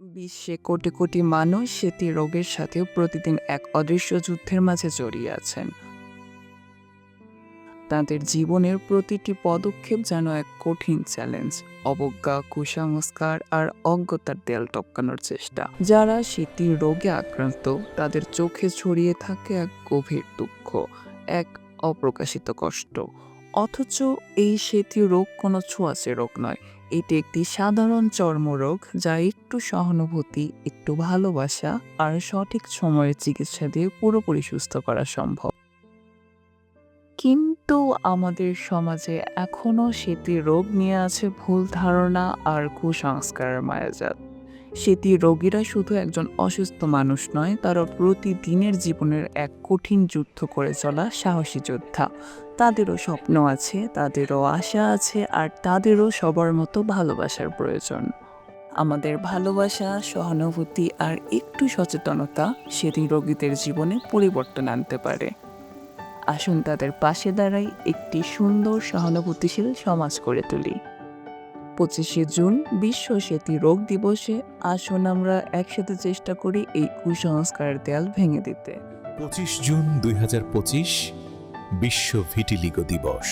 বিশ্বে কোটি কোটি মানুষ সেটি রোগের সাথেও প্রতিদিন এক অদৃশ্য যুদ্ধের মাঝে জড়িয়ে আছেন। তাদের জীবনের প্রতিটি পদক্ষেপ যেন এক কঠিন চ্যালেঞ্জ অবজ্ঞা, কুসংস্কার আর অজ্ঞতার দেয়াল টপকানোর চেষ্টা। যারা সেতির রোগে আক্রান্ত, তাদের চোখে ছড়িয়ে থাকে এক গভীর দুঃখ, এক অপ্রকাশিত কষ্ট। অথচ এই সেতি রোগ কোনো ছোঁয়াচে রোগ নয়। এটি একটি সাধারণ চর্মরোগ যা একটু সহানুভূতি, একটু ভালোবাসা আর সঠিক সময়ে চিকিৎসা দিয়ে পুরোপুরি সুস্থ করা সম্ভব। কিন্তু আমাদের সমাজে এখনও সেতি রোগ নিয়ে আছে ভুল ধারণা আর কুসংস্কারের মায়াজাত সেতি রোগীরা শুধু একজন অসুস্থ মানুষ নয়, তারা প্রতিদিনের জীবনের এক কঠিন যুদ্ধ করে চলা সাহসী যোদ্ধা। তাদেরও স্বপ্ন আছে, তাদেরও আশা আছে, আর তাদেরও সবার মতো ভালোবাসার প্রয়োজন। আমাদের ভালোবাসা, সহানুভূতি আর একটু সচেতনতা সেটি রোগীদের জীবনে পরিবর্তন আনতে পারে। আসুন তাদের পাশে দাঁড়াই, একটি সুন্দর, সহানুভূতিশীল সমাজ করে তুলি। পঁচিশে জুন বিশ্ব সেতী রোগ দিবসে আসুন আমরা একসাথে চেষ্টা করি এই কুসংস্কারের দেয়াল ভেঙে দিতে। পঁচিশ জুন দুই বিশ্ব ভিটিলিগো দিবস।